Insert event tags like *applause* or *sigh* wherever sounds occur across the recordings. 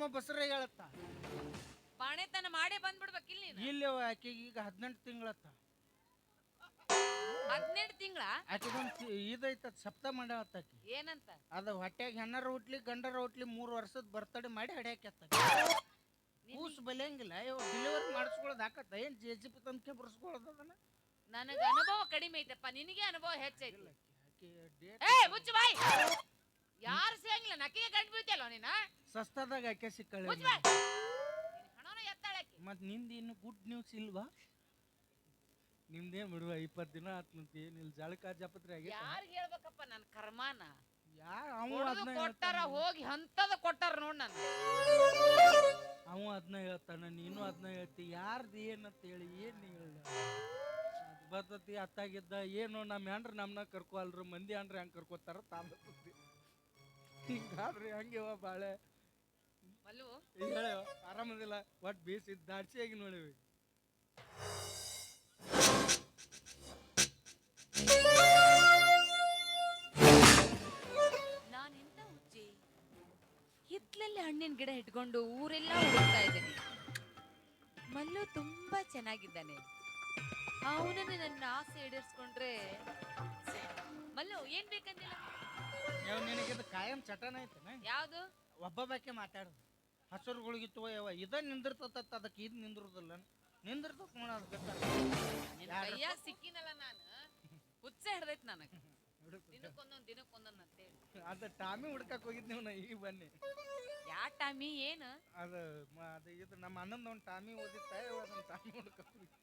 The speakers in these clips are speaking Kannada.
ರೇಷ್ಮೆ ಬಸರ ಹೇಳತ್ತ. ಬಾಣೆತನ ಮಾಡೇ ಬಂದ್ಬಿಡ್ಬೇಕಿಲ್ಲ ನೀನು. ಇಲ್ಲಿ ಆಕೆಗೆ ಈಗ ಹದಿನೆಂಟು ತಿಂಗಳತ್ತ. ಹದಿನೆಂಟು ತಿಂಗಳ? ಆಕೆಗೊಂದು ಇದೈತ ಸಪ್ತ ಮಾಡತ್ತ ಆಕಿ. ಏನಂತ? ಅದು ಹೊಟ್ಟೆಗೆ ಹೆಣ್ಣರ ಹುಟ್ಲಿ ಗಂಡರ ಹುಟ್ಲಿ ಮೂರು ವರ್ಷದ ಬರ್ತಡೆ ಮಾಡಿ ಹಡ್ಯಾಕತ್ತ ಕೂಸ್ ಬಲಿಯಂಗಿಲ್ಲ ಇವ್ ಡೆಲಿವರಿ ಮಾಡಿಸ್ಕೊಳ್ಳೋದು ಹಾಕತ್ತ ಏನ್ ಜೆ ಜಿ ಪಿ ತಂದ್ಕೆ ಬರ್ಸ್ಕೊಳ್ಳೋದು ಅದನ್ನ? ನನಗ ಅನುಭವ ಕಡಿಮೆ ಐತಪ್ಪ ನಿನಗೆ ಅನುಭವ ಹೆಚ್ಚೈತಿ. ಇಲ್ಲ ಡೇಟ್ ಏ ಮುಚ್ಚು ಬಾಯ್! ಯಾರು ಸೇಂಗಿಲ್ಲ ನಕ್ಕಿಗೆ ಗಂಟು ಬೀಳ್ತಿಯಲ್ಲ ನೀನ? ಸಸ್ತದಾಗ ಆಕೆ ಸಿಕ್ಕಳೆ ಹಣನ ಎತ್ತಾಳಕ್ಕೆ ಮತ್ನಿಂದ ಇನ್ನು ಗುಡ್ ನ್ಯೂಸ್ ಇಲ್ವಾ? ನಿಮ್ದೇ ಬಿಡುವ ಇಪ್ಪತ್ ದಿನ ಆತ್ಮಂತ ಏನಿಲ್ಲ ಜಳಕ ಜಾಪತ್ರೆ ಆಗಿ ಯಾರಿಗೆ ಹೇಳ್ಬೇಕಪ್ಪ ನನ್ನ ಕರ್ಮಾನ? ಯಾರು ಅವ ಕೊಡೋದು ಅದನ್ನ ಕೊಟ್ಟಾರ ಹೋಗಿ ಹಂತದ ಕೊಟ್ಟಾರ ನೋಡ್ ನನ್. ಅವ ಅದನ್ನ ಹೇಳ್ತಾನ ನೀನು ಅದನ್ನ ಹೇಳ್ತಿ ಯಾರ್ದು ಏನಂತ ಹೇಳಿ ಏನ್ ಹೇಳ ಬರ್ತತಿ ಅತ್ತಾಗಿದ್ದ ಏನು ನಮ್ಮ ಹೆಂಡ್ರ ನಮ್ನ ಕರ್ಕೊಲ್ರು ಮಂದಿ ಹೆಂಡ್ರ ಹೆಂಗ್ ಕರ್ಕೋತಾರ ತಾಂಬತ್ತಿ ಹಿಂಗಾದ್ರಿ ಹಂಗಿವ ಬಾಳೆ. ಮಲ್ಲು? ಹೇಳ. ಆರಾಮದಿಲ್ಲ? ಒಟ್ ಬೀಸಿ ದಾಡ್ಸಿಯಾಗಿ ನೋಡಿವಿ? ನಾನೆಂತ ಹುಚ್ಚಿ? ಹಿತ್ಲಲ್ಲಿ ಹಣ್ಣಿನ ಗಿಡ ಇಟ್ಕೊಂಡು ಊರೆಲ್ಲ ಹುಡುಕ್ತಾ ಇದ್ದೀನಿ ಮಲ್ಲು ತುಂಬಾ ಚೆನ್ನಾಗಿದ್ದಾನೆ. ಅವನನ್ನು ನನ್ನ ಆಸೆ ಈಡೇರಿಸ್ಕೊಂಡ್ರೆ ಮಲ್ಲು ಏನ್ ಬೇಕಂದಿಲ್ಲ? ಯಾವ ನಿನಗಿದ ಕಾಯಂ ಚಟನ ಐತನ ಯಾವ್ದು? ಒಬ್ಬ ಬಾಕೆ ಮಾತಾಡೋದು ಹಸುರುಗಳಿಗಿತ್ತು ಯಾವ ಇದ ನಿಂದಿರ್ತತ್ತ ಅದಕ್ಕೆ ಇದು ನಿಂದಿರುದಿಲ್ಲ. ನಿಂದಿರ್ತತ್ ನೋಡ ಅದಕ್ಕೆ ಅಯ್ಯ ಸಿಕ್ಕಿನಲ್ಲ ನಾನು. ಹುಚ್ಚ ಹಿಡ್ದೈತ್ ನನಗೆ. ದಿನಕ್ಕೊಂದೊಂದು ದಿನಕ್ಕೊಂದೊಂದು ಅಂತೇಳಿ ಅದ ಟಾಮಿ ಹುಡ್ಕಕ್ ಹೋಗಿದ್ ನೀವು ನಾ ಈಗ ಬನ್ನಿ. ಯಾ ಟಾಮಿ ಏನು? ಅದು ಮ- ಅದು ಇದು ನಮ್ಮ ಅಣ್ಣಂದ ಒಂದು ಟಾಮಿ ಓದಿತ್ತ ಅದನ್ನ ಟಾಮಿ ಹುಡ್ಕಕ್ ಹೋಗಿದ್ದೆ.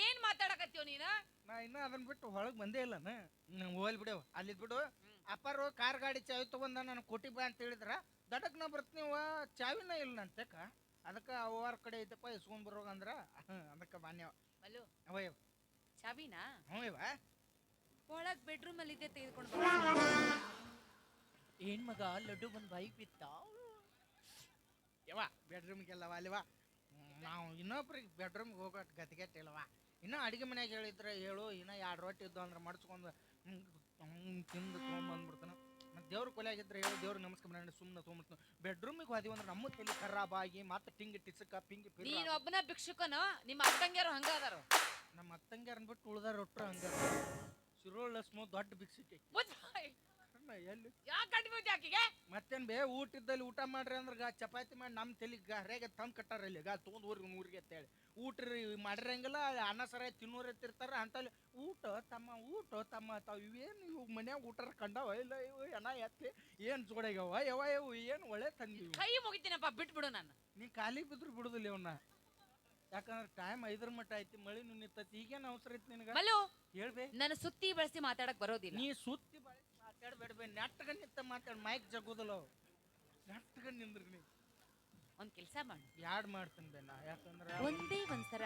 ಏನ್ ಮಾತಾಡಕತ್ತೀವ್ ನೀನ? ನಾ ಇನ್ನ ಅದನ್ನ ಬಿಟ್ಟು ಹೊಳಗ್ ಬಂದೇ ಇಲ್ಲ ಹೋಲ್ ಬಿಡವ ಅಲ್ಲಿದ್ ಬಿಡು. ಅಪ್ಪಾರು ಕಾರ್ ಗಾಡಿ ಚಾವಿ ತಗೊಂಡ ನಾನು ಕೊಟ್ಟಿ ಬಾ ಅಂತ ಹೇಳಿದ್ರ. ದಡಕ್ ನಾ ಬರ್ತೀವ ಚಾವಿನ ಇಲ್ಲ ಅಂತಕ ಅದಕ್ಕೆ ಅವ್ವಾರ ಕಡೆ ಐತಪ್ಪ ಇಸ್ಕೊಂಡ್ ಬರೋ ಅಂದ್ರ. ಅದಕ್ಕೆ ಮಾನ್ಯವ. ಅವಯವ ಚಾವಿನಾ? ಹ್ಞೂ ಇವ ಒಳಗ್ ಬೆಡ್ರೂಮ್ ಅಲ್ಲಿ ಇದ್ದೆ ತೆಗೆದುಕೊಂಡು ಏನ್ ಮಗ ಲಡ್ಡು ಬಂದ್ ಬೈಕ್ ಬಿತ್ತ? ಯವ ಬೆಡ್ರೂಮ್ಗೆಲ್ಲವ ಅಲ್ವಾ ನಾವು ಇನ್ನೊಬ್ರಿಗೆ ಬೆಡ್ರೂಮ್ಗೆ ಹೋಗೋ ಗತಿಗೆಟ್ ಇಲ್ಲವ ಇನ್ನೂ ಅಡುಗೆ ಮನೆಗೆ ಹೇಳಿದ್ರೆ ಹೇಳು ಇನ್ನೂ ಎರಡು ರೊಟ್ಟಿ ಇದ್ದು ಅಂದ್ರೆ ಮಡ್ಸ್ಕೊಂಡು ಹಂಗೆ ತಿಂದು ತೊಗೊಂಬಂದ್ಬಿಡ್ತಾನೆ ಮತ್ತು ದೇವ್ರ ಕೊಲೆಯಾಗಿದ್ರೆ ಹೇಳು ದೇವ್ರ ನಮಸ್ಕಾರ ಮಾಡಿ ಸುಮ್ಮನೆ ತೊಗೊಂಬಿಡ್ತಾನೆ ಬೆಡ್ರೂಮಿಗೆ ಹೋದಿವಿ ಅಂದ್ರೆ ನಮ್ಮ ತಲೆ ಖರಾಬ್ ಆಗಿ ಮತ್ತೆ ಟಿಂಗ್ ಟಿಸಕ ಪಿಂಗಿ ನೀನ್ ಒಬ್ಬನ ಭಿಕ್ಷುಕನು ನಿಮ್ಮ ಅಕ್ಕಂಗ್ಯಾರು ಹಂಗ ಅದಾರ. ನಮ್ಮ ಅತ್ತಂಗಿಯರ ಅಂದ್ಬಿಟ್ಟು ಉಳ್ದಾರ ಒಟ್ಟರು ಹಂಗಾರ ಸಿರೋಳ ಸ್ಮೋ ದೊಡ್ಡ ಎಲ್ಲಿ? ಯಾಕೆ ಕಟ್ಬಿಟ್ಟು ಆಕಿಗೆ? ಮತ್ತೇನ್ ಬೇ ಊಟ ಇದ್ದಲ್ಲಿ ಊಟ ಮಾಡ್ರಿ ಅಂದ್ರೆ ಗಾ ಚಪಾತಿ ಮಾಡಿ ನಮ್ಮ ತಲೆಗೆ ಗಹರೆಗೆ ತಂದು ಕಟ್ಟಾರ ಇಲ್ಲಿ ಗಾ ತೊಗೊಂಡು ಊರಿಗೆ ಊರಿಗೆ ಅಂತೇಳಿ. ಊಟ ರೀ ಮಾಡಿರಂಗಿಲ್ಲ ಅನ್ನ ಸರ ತಿನ್ನೋರು ಎತ್ತಿರ್ತಾರ ಅಂತಲ್ಲಿ ಊಟ ತಮ್ಮ ಊಟ ತಮ್ಮ ತಾವು ಇವೇನು ಇವು ಮನ್ಯಾಗ ಊಟರ ಕಂಡವ? ಇಲ್ಲ ಇವು ಏನ ಎತ್ತಿ ಏನು ಜೋಡಾಗ್ಯವ ಯವ ಇವು ಏನು ಒಳ್ಳೆ ತಂದಿವು ಕೈ ಮುಗಿತೀನಪ್ಪ ಬಿಟ್ಬಿಡು ನಾನು ನೀ ಖಾಲಿ ಬಿದ್ರು ಬಿಡುದಿಲ್ಲ ಇವನ್ನ ಯಾಕಂದ್ರೆ ಟೈಮ್ ಐದರ ಮಟ್ಟ ಐತಿ ಮಳಿ ನಿಂತೈತಿ ಈಗೇನು ಅವಸರ ಐತಿ ನಿನಗೆ? ಮಲ್ಲು ಹೇಳ್ಬೇ ನನ್ನ ಸುತ್ತಿ ಬಳಸಿ ಮಾತಾಡಕ್ ಬರೋದಿಲ್ಲ. ನೀ ಸುತ್ತಿ ಬಳಸಿ ಮಾತಾಡ್ಬೇಡ್ಬೇ ನೆಟ್ಟಗ ನಿಂತ ಮಾತಾಡ್ ಮೈಕ್ ಜಗ್ಗುದಿಲ್ಲ ಅವು. ನೆಟ್ಟಗ ನಿಂದ್ರಿ ನೀ. ಒಂದ್ ಕೆಲಸ ಮಾಡು. ಯಾಡ್ ಮಾಡ್ತೀನಿ ಬೇ ನಾ? ಯಾಕಂದ್ರ ಒಂದೇ ಒಂದ್ಸರ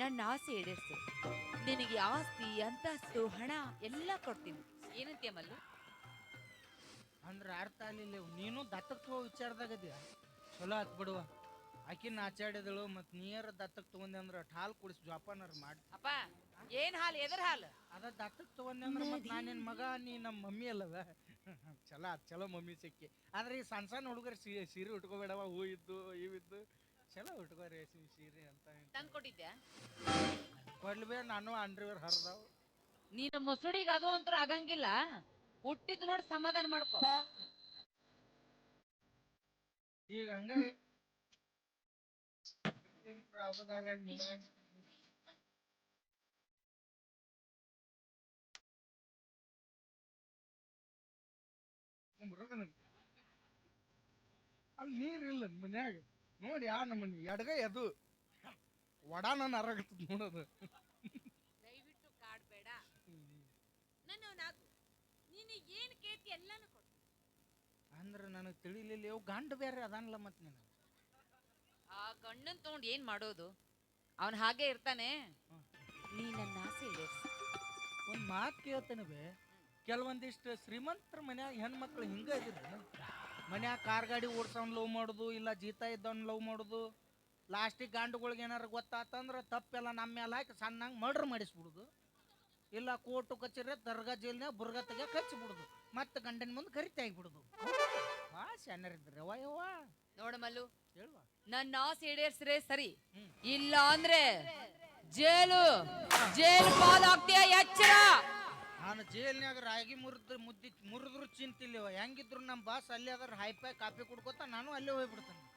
ನನ್ನ ಆಸೆ ಈಡೇರ್ಸು. ನಿನಗೆ ಆಸ್ತಿ ಅಂತಸ್ತು ಹಣ ಎಲ್ಲ ಕೊಡ್ತೀನಿ. ಏನಂತೀಯ ಮಲ್ಲು? ಅಂದ್ರೆ ಅರ್ಥ ಆಗಲಿಲ್ಲ ಇವು. ನೀನು ದತ್ತಕ್ ತಗೋ ವಿಚಾರದಾಗ ಇದೀಯ ಚಲೋ ಆತ್ ಬಿಡುವ ಆಕಿನ ಆಚಾಡಿದಳು ಮತ್ ನೀರ ದತ್ತಕ್ ತಗೊಂಡೆ ಅಂದ್ರೆ ಠಾಲ್ ಕುಡಿಸಿ ಜೋಪಾನರ್ ಮಾಡಿ. ಅಪ್ಪ ಏನ್ ಹಾಲು ಎದ್ರ ಹಾಲು? ಅದ ಡಾಕ್ಟರ್ ತಗೊಂಡೆ ಅಂದ್ರ ಮತ್ ನಾನಿನ್ ಮಗ ನೀ ನಮ್ಮ ಮಮ್ಮಿ ಅಲ್ಲವ. *laughs* ಚಲೋ ಅದ್ ಚಲೋ ಮಮ್ಮಿ ಸಿಕ್ಕಿ. ಆದ್ರೆ ಈ ಸಣ್ಣ ಸಣ್ಣ ಹುಡುಗರು ಸೀರೆ ಸೀರೆ ಉಟ್ಕೋಬೇಡವ ಹೂ ಇದ್ದು ಇವಿದ್ದು ಚಲೋ ಉಟ್ಕೋ ರೇಷ್ಮೆ ಸೀರೆ ಅಂತ ತಂದು ಕೊಟ್ಟಿದ್ದೆ ಕೊಟ್ಟಿದ್ಯಾ? ಕೊಡ್ಲಿ ನಾನು ಅಂಡ್ರಿವರ್ ಹರಿದಾವ್. ನೀನು ಮುಸುಡಿಗೆ ಅದು ಅಂತೂ ಆಗಂಗಿಲ್ಲ. ಹುಟ್ಟಿದ್ ನೋಡಿ ಸಮಾಧಾನ ಮಾಡ್ಕೋ. ಈಗ ಹಂಗ ಅಲ್ಲಿ ನೀರಿಲ್ಲ ಮನ್ಯಾಗ. ನೋಡಿ ಯಾ ನಮ್ಮ ಎಡಗ ಎದು ಒಡಾನ ನಾನು ಅರಾಗತ್ತದ ನೋಡೋದು. ದಯವಿಟ್ಟು ಕಾಡ್ಬೇಡ ನಾನು ನಾಗು ನೀನು ಏನ್ ಕೇಳ್ತಿ ಎಲ್ಲಾನು ಕೊಡು. ಅಂದ್ರೆ ನನಗೆ ತಿಳಿಲಿಲ್ಲ ಇವು ಗಂಡ ಬೇರೆ ಅದಾನಲ್ಲ ಮತ್ತೆ ನೀನು ಆ ಗಂಡನ್ ತಗೊಂಡ್ ಏನ್ ಮಾಡೋದು? ಅವನ್ ಹಾಗೆ ಇರ್ತಾನೆ. ನೀ ನನ್ನ ಆಸೆ ಈಡೇರ್ಸು ಒಂದು ಮಾತು ಕೇಳ್ತೇನೆ ಬೇ. ಕೆಲವೊಂದಿಷ್ಟು ಶ್ರೀಮಂತರ ಮನ್ಯಾಗ ಹೆಣ್ಮಕ್ಳು ಹಿಂಗ ಇದ್ರು ಮನ್ಯಾಗ ಕಾರ್ ಗಾಡಿ ಓಡ್ಸೋನ್ ಲವ್ ಮಾಡೋದು ಇಲ್ಲ ಜೀತ ಇದ್ದವ್ನ ಲವ್ ಮಾಡೋದು. ಲಾಸ್ಟಿಗೆ ಗಾಂಡುಗಳಿಗೆ ಏನಾರು ಗೊತ್ತಾತಂದ್ರೆ ತಪ್ಪೆಲ್ಲ ನಮ್ಮ ಮೇಲೆ ಹಾಕಿ ಸಣ್ಣಂಗೆ ಮರ್ಡ್ರ್ ಮಾಡಿಸ್ಬಿಡುದು. ಇಲ್ಲ ಕೋರ್ಟು ಕಚೇರಿ ದರ್ಗಾ ಜೈಲ್ನಾಗ ಬುರ್ಗ ತೆಗೆ ಕಚ್ಚಿಬಿಡುದು ಮತ್ತೆ ಗಂಡನ ಮುಂದೆ ಕರಿತಾ ಆಗಿಬಿಡುದು. ಅವ್ವ ಯವ್ವ ನೋಡ ಮಲ್ಲು ಹೇಳುವ. ನನ್ನ ಆಸೆ ಈಡೇರ್ಸ್ರೆ ಸರಿ. ಇಲ್ಲ ಅಂದ್ರೆ ಜೇಲು ಜೇಲು ಪಾಲಾಗ್ತೀಯ ಎಚ್ಚರ? ನಾನು ಜೈಲ್ನಾಗ ರಾಗಿ ಮುರಿದು ಮುದ್ದಿ ಮುರಿದ್ರು ಚಿಂತಿಲ್ಲವ. ಹೆಂಗಿದ್ರು ನಮ್ಮ ಬಾಸ್ ಅಲ್ಲಿ ಅದ್ರ ಹೈಪಾಯ್ ಕಾಫಿ ಕುಡ್ಕೋತ ನಾನು ಅಲ್ಲೇ ಹೋಗ್ಬಿಡ್ತೇನೆ.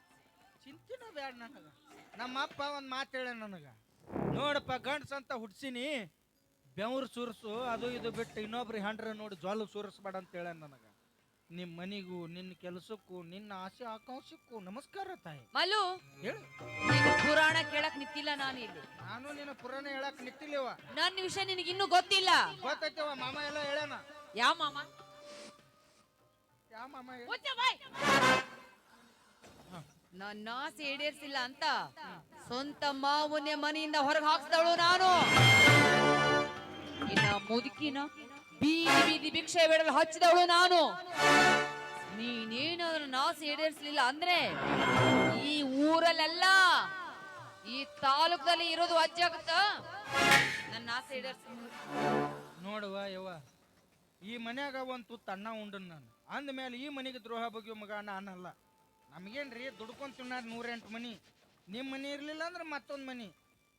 ಚಿಂತಿನ ಬ್ಯಾಡ ನನಗೆ. ನಮ್ಮ ಅಪ್ಪ ಒಂದು ಮಾತು ಹೇಳ ನನಗೆ. ನೋಡಪ್ಪ ಗಂಡ್ಸ್ ಅಂತ ಹುಡ್ಸಿನಿ ಬೆವ್ರು ಸುರಿಸು ಅದು ಇದು ಬಿಟ್ಟು ಇನ್ನೊಬ್ರು ಹಂಡ್ರೆ ನೋಡಿ ಜ್ವಾಲು ಸುರಿಸ್ಬೇಡ ಅಂತ ಹೇಳ ನನಗೆ. ನಿಮ್ಮ ಮನಿಗೂ ನಿನ್ನ ಕೆಲಸಕ್ಕೂ ನಿನ್ನ ಆಸೆ ಆಕಾಂಕ್ಷಕ್ಕೂ ನಮಸ್ಕಾರ ತಾಯಿ. ಮಲ್ಲು. ಹೇಳು. ಪುರಾಣ ಕೇಳಕ್ ನಿಂತಿಲ್ಲ ನಾನು ಇಲ್ಲಿ. ನಾನು ನಿನ್ನ ಪುರಾಣ ಹೇಳಕ್ ನಿಂತಿಲ್ಲವ. ನನ್ನ ವಿಷಯ ನಿನಗೆ ಇನ್ನೂ ಗೊತ್ತಿಲ್ಲ. ಗೊತ್ತೈತವ ಮಾಮ ಎಲ್ಲ ಹೇಳೋಣ ಯಾವ ಮಾಮ? ಯಾವ ಮಾಮ ಹೇಳ? ಮುಚ್ಚ ಬಾಯ್. ನನ್ನ ಆಸೆ ಈಡೇರ್ಸಿಲ್ಲ ಅಂತ ಸ್ವಂತ ಮಾವನ್ನೇ ಮನೆಯಿಂದ ಹೊರಗೆ ಹಾಕ್ಸ್ದಳು ನಾನು. ಇನ್ನ ಮುದುಕಿನ ಬೀದಿ ಬೀದಿ ಭಿಕ್ಷೆ ಬೇಡಲು ಹಚ್ಚಿದವಳು ನಾನು. ನೀನೇನಾದ್ರೂ ನಾಸಿ ಈಡೇರಿಸಲಿಲ್ಲ ಅಂದ್ರೆ ಈ ಊರಲ್ಲೆಲ್ಲ ಈ ತಾಲೂಕದಲ್ಲಿ ಇರೋದು ಅಜ್ಜಾಗುತ್ತ ನನ್ನ ಆಸೆ ಈಡೇರ್ಸ. ನೋಡುವ ಯವ್ವ ಈ ಮನ್ಯಾಗ ಒಂದು ತುತ್ತು ಅನ್ನ ಉಂಡನ್ ನಾನು. ಅಂದಮೇಲೆ ಈ ಮನೆಗೆ ದ್ರೋಹ ಬಗೆಯೋ ಮಗ ನಾನಲ್ಲ. ನಮಗೇನ್ರಿ ದುಡ್ಕೊಂಡ್ ತಿನ್ನೋದು ನೂರೆಂಟು ಮನಿ. ನಿಮ್ಮ ಮನಿ ಇರಲಿಲ್ಲ ಅಂದ್ರೆ ಮತ್ತೊಂದು ಮನಿ.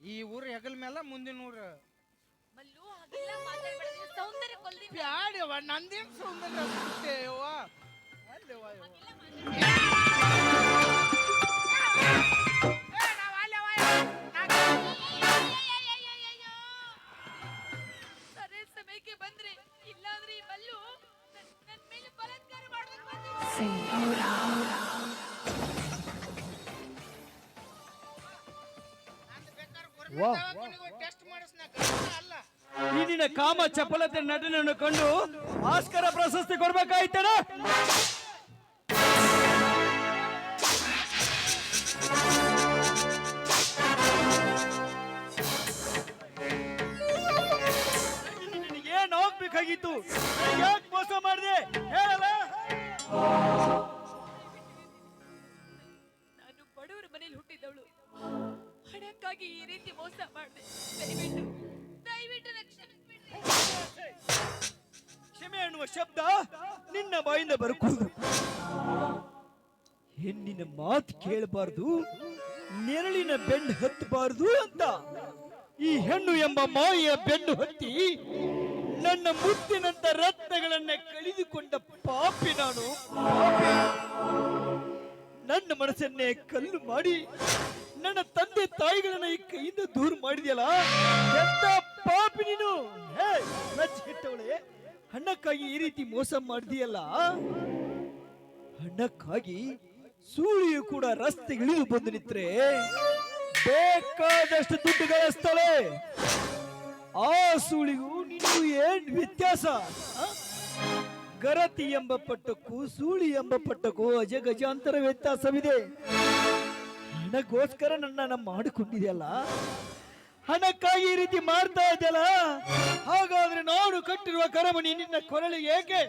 ಈ ಊರು ಹೆಗಲ್ ಮೇಲೆ ಮುಂದಿನ ಊರು. ಮಲ್ಲು ಹಾಗೆಲ್ಲ ಮಾತಾಡ್ಬೇಡ ನಂದೇನು ಸೌಂದರ್ಯ ಟೆಸ್ಟ್ ಅಲ್ಲ. ಈ ನಿನ್ನ ಕಾಮ ಚಪಲತೆ ನಟನನ್ನು ಕಂಡು ಆಸ್ಕರ ಪ್ರಶಸ್ತಿ ಕೊಡ್ಬೇಕಾಯ್ತೇನ? ಏನ್ ಹೋಗ್ಬೇಕಾಗಿತ್ತು ಯಾಕೆ ಮೋಸ ಮಾಡಿದೆ? ಹೇಳಲ್ಲ ಹಣಕ್ಕಾಗಿ ಈ ರೀತಿ ಮೋಸ ಮಾಡಿದೆ. ದಯವಿಟ್ಟು ದಯವಿಟ್ಟು ರಕ್ಷಣೆ. ಕ್ಷಮೆ ಅನ್ನುವ ಶಬ್ದ ನಿನ್ನ ಬಾಯಿಂದ ಬರಕೂಡದು ಹೆಣ್ಣಿನ ಮಾತು ಕೇಳಬಾರ್ದು, ನೆರಳಿನ ಬೆನ್ನು ಹತ್ತಬಾರದು ಅಂತ. ಈ ಹೆಣ್ಣು ಎಂಬ ಮಾಯೆಯ ಬೆನ್ನು ಹತ್ತಿ ನನ್ನ ಮುತ್ತಿನಂತ ರತ್ನಗಳನ್ನ ಕಳೆದುಕೊಂಡ ಪಾಪಿ ನಾನು. ನನ್ನ ಮನಸ್ಸನ್ನೇ ಕಲ್ಲು ಮಾಡಿ ನನ್ನ ತಂದೆ ತಾಯಿಗಳನ್ನ ಕೈಯಿಂದ ದೂರ ಮಾಡಿದ್ಯಲ್ಲ? ಎಂತ ಪಾಪಿ ನೀನು? ಹೇ ಲಜ್ಜೆಟ್ಟವಳೆ ಹಣ್ಣಕ್ಕಾಗಿ ಈ ರೀತಿ ಮೋಸ ಮಾಡಿದೆಯಲ್ಲ? ಹಣ್ಣಕ್ಕಾಗಿ ಸೂಳಿಯು ಕೂಡ ರಸ್ತೆಗಿಳಿದು ಬಂದು ನಿಂತ್ರೆ ಬೇಕಾದಷ್ಟು ದುಡ್ಡು ಗಳಿಸ್ತಾಳೆ ಆ ಸೂಳಿಗೂ ನಿನಗೂ ಏನ್ ವ್ಯತ್ಯಾಸ? ಗರತಿ ಎಂಬ ಪಟ್ಟಕ್ಕೂ ಸೂಳಿ ಎಂಬ ಪಟ್ಟಕ್ಕೂ ಅಜಗಜಾಂತರ ವ್ಯತ್ಯಾಸವಿದೆ ಹಣಗೋಸ್ಕರ ನನ್ನನ್ನ ಮಾಡಿಕೊಂಡಿದೆಯಲ್ಲ? ಹಣಕ್ಕಾಗಿ ಈ ರೀತಿ ಮಾಡ್ತಾ ಇದೆಯಲ್ಲ? ಹಾಗಾದ್ರೆ ನಾನು ಕಟ್ಟಿರುವ ಕರಮಣಿ ನಿನ್ನ ಕೊರಳಿಗೆ ಏಕೆ?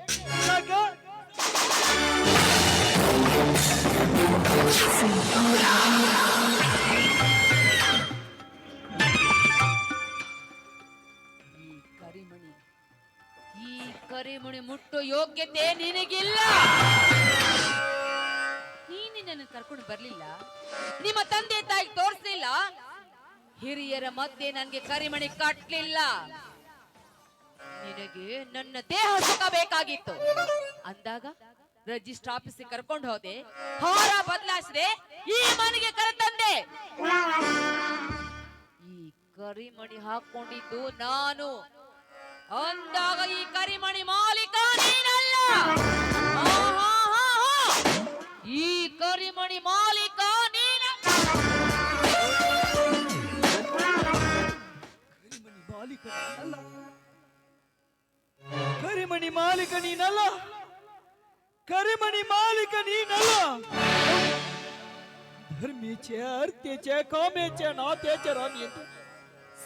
ಈ ಕರಿಮಣಿ ಈ ಕರಿಮಣಿ ಮುಟ್ಟೋ ಯೋಗ್ಯತೆ ನಿನಗಿಲ್ಲ. ನೀನು ನನ್ನ ಕರ್ಕೊಂಡು ಬರ್ಲಿಲ್ಲ. ನಿಮ್ಮ ತಂದೆ ತಾಯಿ ತೋರಿಸ್ಲಿಲ್ಲ. ಹಿರಿಯರ ಮಧ್ಯೆ ನನ್ಗೆ ಕರಿಮಣಿ ಕಟ್ಲಿಲ್ಲ. ನಿನಗೆ ನನ್ನ ದೇಹ ಸಿಗಬೇಕಾಗಿತ್ತು ಅಂದಾಗ ರಿಜಿಸ್ಟರ್ ಆಫೀಸ್ ಕರ್ಕೊಂಡು ಹೋದೆ. ಹೋರ ಬದಲಾಯಿಸಿದೆ. ಈ ಮನೆಗೆ ಕರೆತಂದೆ. ಈ ಕರಿಮಣಿ ಹಾಕೊಂಡಿದ್ದು ನಾನು. ಅಂದಾಗ ಈ ಕರಿಮಣಿ ಮಾಲೀಕ ಕರಿಮಣಿ ಮಾಲೀಕ ನೀನಲ್ಲ? ಕರಿಮಣಿ ಮಾಲೀಕ ನೀನಲ್ಲ? ಧರ್ಮೇಚ ಕಾಮೇಚ ನಾಥೇಚ ರಾಮಿ ಎಂದು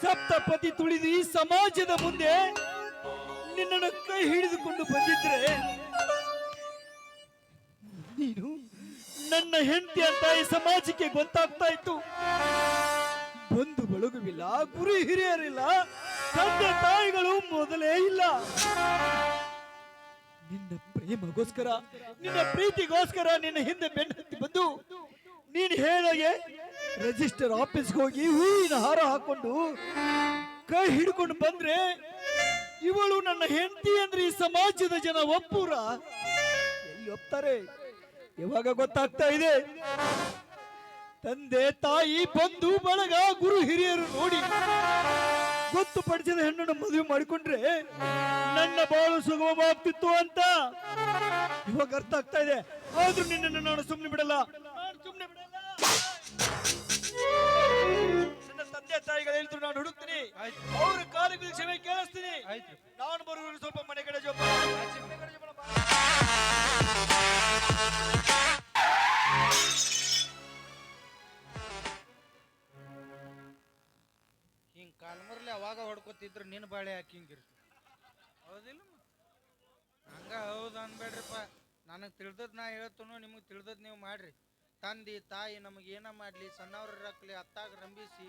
ಸಪ್ತಪದಿ ತುಳಿದು ಈ ಸಮಾಜದ ಮುಂದೆ ನಿನ್ನನ್ನು ಕೈ ಹಿಡಿದುಕೊಂಡು ಬಂದಿದ್ರೆ ನೀನು ನನ್ನ ಹೆಂಡತಿ ಅಂತ ಈ ಸಮಾಜಕ್ಕೆ ಗೊತ್ತಾಗ್ತಾ ಇತ್ತು. ಬಂಧು ಬಳಗುವಿಲ್ಲ, ಗುರು ಹಿರಿಯರಿಲ್ಲ. ತಂದೆ ತಾಯಿಗಳು ಮೊದಲೇ ಇಲ್ಲ. ನಿನ್ನ ಪ್ರೇಮ ಪ್ರೇಮಗೋಸ್ಕರ, ನಿನ್ನ ಪ್ರೀತಿಗೋಸ್ಕರ ನಿನ್ನ ಹಿಂದೆ ಬೆನ್ನತ್ತಿ ಬಂದು ನೀನು ಹೇಳೋಗೆ ರಿಜಿಸ್ಟರ್ ಆಫೀಸ್ಗೆ ಹೋಗಿ ಹೂವಿನ ಹಾರ ಹಾಕೊಂಡು ಕೈ ಹಿಡ್ಕೊಂಡು ಬಂದ್ರೆ ಇವಳು ನನ್ನ ಹೆಂಡತಿ ಅಂದ್ರೆ ಈ ಸಮಾಜದ ಜನ ಒಪ್ಪೂರ. ಎಲ್ಲಿ ಒಪ್ತಾರೆ? ಇವಾಗ ಗೊತ್ತಾಗ್ತಾ ಇದೆ? ತಂದೆ ತಾಯಿ ಬಂದು ಬಳಗ ಗುರು ಹಿರಿಯರು ನೋಡಿ. ಗೊತ್ತುಪಡಿಸಿದ ಹೆಣ್ಣನ್ನು ಮದುವೆ ಮಾಡಿಕೊಂಡ್ರೆ ನನ್ನ ಬಾಳು ಸುಗಮವಾಗ್ತಿತ್ತು ಅಂತ ಇವಾಗ ಅರ್ಥ ಆಗ್ತಾ ಇದೆ. ಆದ್ರೂ ನಿನ್ನನ್ನು ನಾನು ಸುಮ್ಮನೆ ಬಿಡಲ್ಲ. ಸುಮ್ಮನೆ ಬಿಡಲ್ಲ. ನನ್ನ ತಂದೆ ತಾಯಿಗಳು ಹೇಳಿದ್ರು ನಾನು ಹುಡುಕ್ತೀನಿ. ಅವ್ರ ಕಾಲಿಗೆ ಕ್ಷಮೆ ಕೇಳಿಸ್ತೀನಿ. ನಾನು ಬರುವವರು ಸ್ವಲ್ಪ ಮನೆ ಕಡೆ ಜೋಪಾನ. ಹೊಡ್ಕೊತಿದ್ರು ನಿನ್ನ ಬಾಳೆ ಹಾಕಿಂಗಿರಿ ಹೌದಿಲ್ಲ? ಹಂಗ ಹೌದು ಅನ್ಬೇಡ್ರಿಪ್ಪ. ನನಗೆ ತಿಳಿದದ್ ನಾ ಹೇಳ್ತನು ನಿಮಗೆ ತಿಳಿದದ್ ನೀವು ಮಾಡ್ರಿ. ತಂದೆ, ತಾಯಿ ನಮಗೆ ಏನ ಮಾಡ್ಲಿ, ಸಣ್ಣವ್ರ ಹಾಕ್ಲಿ ಅತ್ತಾಗ ರಂಬಿಸಿ,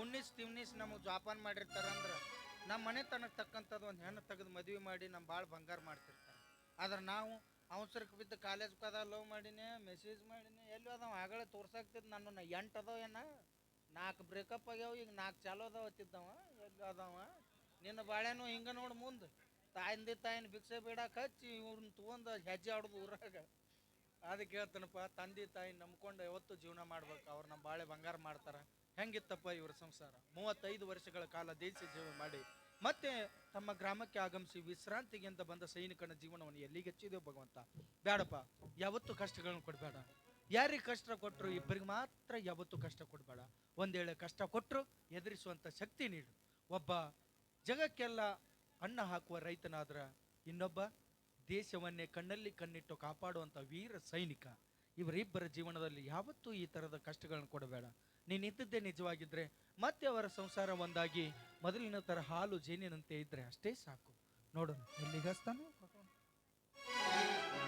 ಉಣ್ಣಿಸ್ ತಿನ್ನಿಸಿ ನಮಗೆ ಜೋಪಾನ ಮಾಡಿರ್ತಾರಂದ್ರೆ ನಮ್ಮ ಮನೆ ತನಕ ತಕ್ಕಂಥದ್ದು ಒಂದು ಹೆಣ್ಣು ತೆಗೆದು ಮದುವೆ ಮಾಡಿ ನಮ್ಮ ಭಾಳ ಬಂಗಾರ ಮಾಡ್ತಿರ್ತಾರೆ. ಆದ್ರೆ ನಾವು ಅವಸರಕ್ಕೆ ಬಿದ್ದು ಕಾಲೇಜ್ ಕದ ಲವ್ ಮಾಡಿನೇ, ಮೆಸೇಜ್ ಮಾಡಿನೇ, ಎಲ್ಲಿ ಅದಾವ ಆಗಲೇ ತೋರ್ಸಾಕ್ತಿದ್ ನನ್ನ ಎಂಟು ಅದಾವ ಏನ? ನಾಲ್ಕು ಬ್ರೇಕಪ್ ಆಗ್ಯಾವ, ಈಗ ನಾಲ್ಕು ಚಾಲು ಅದಾವ ಹತ್ತಿದ್ದವ ಎಲ್ಲಿ ಅದಾವ? ನಿನ್ನ ಬಾಳೆನೂ ಹಿಂಗ ನೋಡು ಮುಂದೆ. ತಾಯಿಂದಿ ತಾಯಿನ ಭಿಕ್ಷೆ ಬೇಡಕ್ಕೆ ಹಚ್ಚಿ ಇವ್ರನ್ನ ತೊಗೊಂಡು ಹೆಜ್ಜೆ ಆಡೋದು ಊರಾಗ. ಅದಕ್ಕೆ ಹೇಳ್ತಾನಪ್ಪ ತಂದೆ ತಾಯಿ ನಂಬ್ಕೊಂಡು ಯಾವತ್ತು ಜೀವನ ಮಾಡ್ಬೇಕು. ಅವ್ರು ನಮ್ಮ ಬಾಳೆ ಬಂಗಾರ ಮಾಡ್ತಾರ. ಹೆಂಗಿತ್ತಪ್ಪ ಇವ್ರ ಸಂಸಾರ? ಮೂವತ್ತೈದು ವರ್ಷಗಳ ಕಾಲ ದೇಶ ಜೀವನ ಮಾಡಿ, ಮತ್ತೆ ತಮ್ಮ ಗ್ರಾಮಕ್ಕೆ ಆಗಮಿಸಿ ವಿಶ್ರಾಂತಿಗಿಂತ ಬಂದ ಸೈನಿಕನ ಜೀವನವನ್ನು ಎಲ್ಲಿಗೆ ಹಚ್ಚಿದೆವು ಭಗವಂತ. ಬೇಡಪ್ಪ ಯಾವತ್ತು ಕಷ್ಟಗಳನ್ನು ಕೊಡಬೇಡ. ಯಾರಿಗೆ ಕಷ್ಟ ಕೊಟ್ಟರು ಇಬ್ಬರಿಗೆ ಮಾತ್ರ ಯಾವತ್ತು ಕಷ್ಟ ಕೊಡಬೇಡ. ಒಂದೇಳೆ ಕಷ್ಟ ಕೊಟ್ಟರು ಎದುರಿಸುವಂಥ ಶಕ್ತಿ ನೀಡು. ಒಬ್ಬ ಜಗಕ್ಕೆಲ್ಲ ಅನ್ನ ಹಾಕುವ ರೈತನಾದ್ರ ಇನ್ನೊಬ್ಬ ದೇಶವನ್ನೇ ಕಣ್ಣಲ್ಲಿ ಕಣ್ಣಿಟ್ಟು ಕಾಪಾಡುವಂಥ ವೀರ ಸೈನಿಕ. ಇವರಿಬ್ಬರ ಜೀವನದಲ್ಲಿ ಯಾವತ್ತೂ ಈ ಥರದ ಕಷ್ಟಗಳನ್ನು ಕೊಡಬೇಡ. ನೀನು ಇದ್ದದ್ದೇ ನಿಜವಾಗಿದ್ರೆ ಮತ್ತೆ ಅವರ ಸಂಸಾರ ಒಂದಾಗಿ ಮೊದಲಿನ ಥರ ಹಾಲು ಜೇನಿನಂತೆ ಇದ್ದರೆ ಅಷ್ಟೇ ಸಾಕು. ನೋಡೋಣ ಎಲ್ಲಿಗೆ